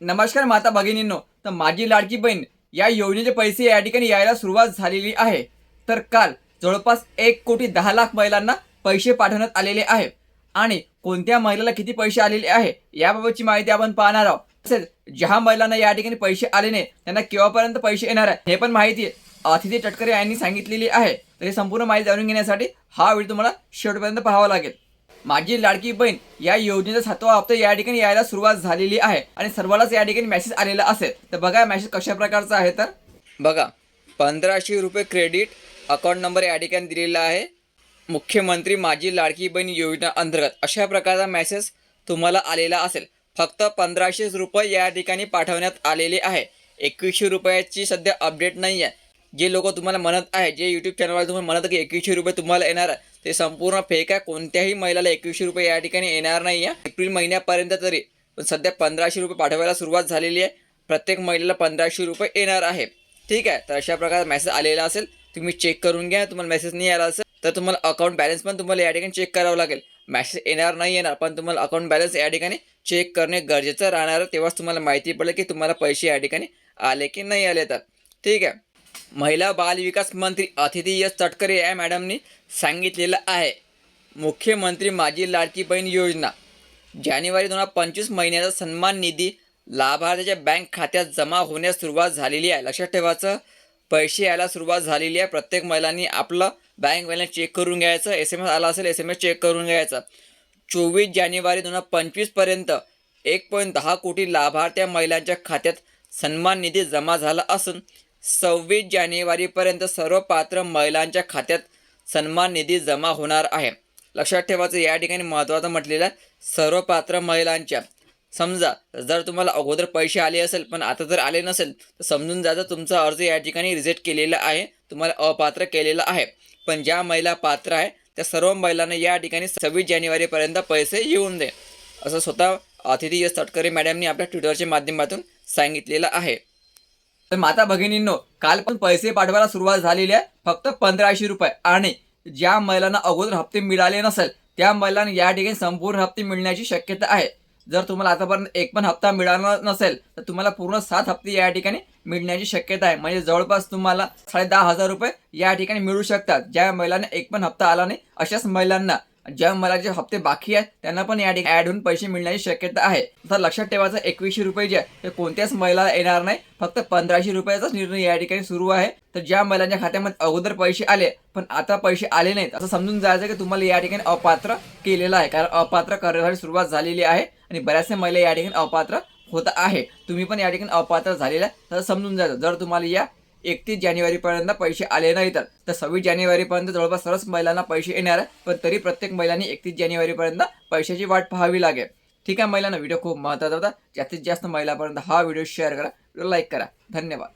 नमस्कार माता भगिनींनो. तर माझी लाडकी बहीण या योजनेचे पैसे या ठिकाणी यायला सुरुवात झालेली आहे. तर काल जवळपास एक कोटी दहा लाख महिलांना पैसे पाठवण्यात आलेले आहे. आणि कोणत्या महिलेला किती पैसे आलेले आहे याबाबतची माहिती आपण पाहणार आहोत. तसेच ज्या महिलांना या ठिकाणी पैसे आले नाही त्यांना केव्हापर्यंत पैसे येणार आहे हे पण माहिती आहे अतिथी टटकरे यांनी सांगितलेली आहे. तर ही संपूर्ण माहिती जाणून घेण्यासाठी हा व्हिडिओ तुम्हाला शेवटपर्यंत पाहावा लागेल. माझी लाडकी बहीण या योजनेचा सातवा हप्ता या ठिकाणी यायला सुरुवात झालेली आहे आणि सर्वांनाच या ठिकाणी मेसेज आलेला असेल. तर बघा मेसेज कशा प्रकारचा आहे तर? बघा पंधराशे रुपये क्रेडिट अकाउंट नंबर या ठिकाणी दिलेला आहे. मुख्यमंत्री माझी लाडकी बहीण योजना अंतर्गत अशा प्रकारचा मेसेज तुम्हाला आलेला असेल. फक्त पंधराशेच रुपये या ठिकाणी पाठवण्यात आलेले आहे. एकवीसशे रुपयाची सध्या अपडेट नाही आहे जे लोक तुम्हाला म्हणत आहे जे यूट्यूब चॅनलवर तुम्हाला म्हणत आहे की एकवीसशे रुपये तुम्हाला येणार ते संपूर्ण फेक आहे. कोणत्याही महिलाला एकवीसशे रुपये या ठिकाणी येणार नाही आहे. एप्रिल महिन्यापर्यंत तरी पण सध्या पंधराशे रुपये पाठवायला सुरुवात झालेली आहे. प्रत्येक महिलेला पंधराशे रुपये येणार आहे. ठीक आहे? तर अशा प्रकारे मेसेज आलेला असेल. तुम्ही चेक करून घ्या. तुम्हाला मेसेज नाही आला असेल तर तुम्हाला अकाउंट बॅलन्स पण तुम्हाला या ठिकाणी चेक करावं लागेल. मॅसेज येणार नाही येणार पण तुम्हाला अकाउंट बॅलन्स या ठिकाणी चेक करणे गरजेचं राहणार तेव्हाच तुम्हाला माहिती पडेल की तुम्हाला पैसे या ठिकाणी आले की नाही आले तर. ठीक आहे? महिला बाल विकास मंत्री अतिथी एस तटकरे या मॅडमनी सांगितलेलं आहे. मुख्यमंत्री माझी लाडकी बहीण योजना. जानेवारी दोन हजार पंचवीस महिन्याचा सन्मान निधी लाभार्थ्याच्या बँक खात्यात जमा होण्यास सुरुवात झालेली आहे. लक्षात ठेवायचं पैसे यायला सुरुवात झालेली आहे. प्रत्येक महिलांनी आपलं बँक बॅलन्स चेक करून घ्यायचं. एस एम एस आला असेल एस एम एस चेक करून घ्यायचं. चोवीस जानेवारी दोन हजार पंचवीसपर्यंत एक पॉईंट दहा कोटी लाभार्थ्या महिलांच्या खात्यात सन्मान निधी जमा झाला असून सव्वीस जानेवारीपर्यंत सर्व पात्र महिलांच्या खात्यात सन्मान निधी जमा होणार आहे. लक्षात ठेवायचं या ठिकाणी महत्त्वाचं म्हटलेलं आहे सर्व पात्र महिलांच्या. समजा जर तुम्हाला अगोदर पैसे आले असेल पण आता जर आले नसेल तर समजून जायचं तुमचा अर्ज या ठिकाणी रिजेक्ट केलेला आहे तुम्हाला अपात्र केलेला आहे. पण ज्या महिला पात्र आहे त्या सर्व महिलांना या ठिकाणी सव्वीस जानेवारीपर्यंत पैसे येऊन दे. असं स्वतः अतिथी यस तटकरे मॅडमनी आपल्या ट्विटरच्या माध्यमातून सांगितलेलं आहे. तर माता भगिनींनो काल पण पैसे पाठवायला सुरुवात झालेली आहे. फक्त पंधराशे रुपये. आणि ज्या महिलांना अगोदर हप्ते मिळाले नसेल त्या महिलांना या ठिकाणी संपूर्ण हप्ते मिळण्याची शक्यता आहे. जर तुम्हाला आतापर्यंत एक पण हप्ता मिळाला नसेल तर तुम्हाला पूर्ण सात हप्ते या ठिकाणी मिळण्याची शक्यता आहे. म्हणजे जवळपास तुम्हाला साडे दहा हजार रुपये या ठिकाणी मिळू शकतात. ज्या महिलांना एक पण हप्ता आला नाही अशाच महिलांना ज्या महिलांचे हप्ते बाकी आहेत त्यांना पण या ठिकाणी ऍड होऊन पैसे मिळण्याची शक्यता आहे. तर लक्षात ठेवायचं एकवीसशे रुपये जे आहे ते कोणत्याच महिला येणार नाही. फक्त पंधराशे रुपयाचाच निर्णय या ठिकाणी सुरू आहे. तर ज्या महिलांच्या खात्यामध्ये अगोदर पैसे आले पण आता पैसे आले नाहीत असं समजून जायचं की तुम्हाला या ठिकाणी अपात्र केलेलं आहे. कारण अपात्र करण्यासाठी सुरुवात झालेली आहे आणि बऱ्याचशा महिला या ठिकाणी अपात्र होत आहे. तुम्ही पण या ठिकाणी अपात्र झालेला आहे तर समजून जायचं. जर तुम्हाला या एकतीस जानेवारीपर्यंत पैसे आले नाही तर सव्वीस जानेवारीपर्यंत जवळपास सर्वच महिलांना पैसे येणार आहे पण तरी प्रत्येक महिलांनी एकतीस जानेवारीपर्यंत पैशाची वाट पाहावी लागेल. ठीक आहे महिलांना व्हिडिओ खूप महत्त्वाचा होता. जास्तीत जास्त महिलापर्यंत हा व्हिडिओ शेअर करा लाईक करा. धन्यवाद.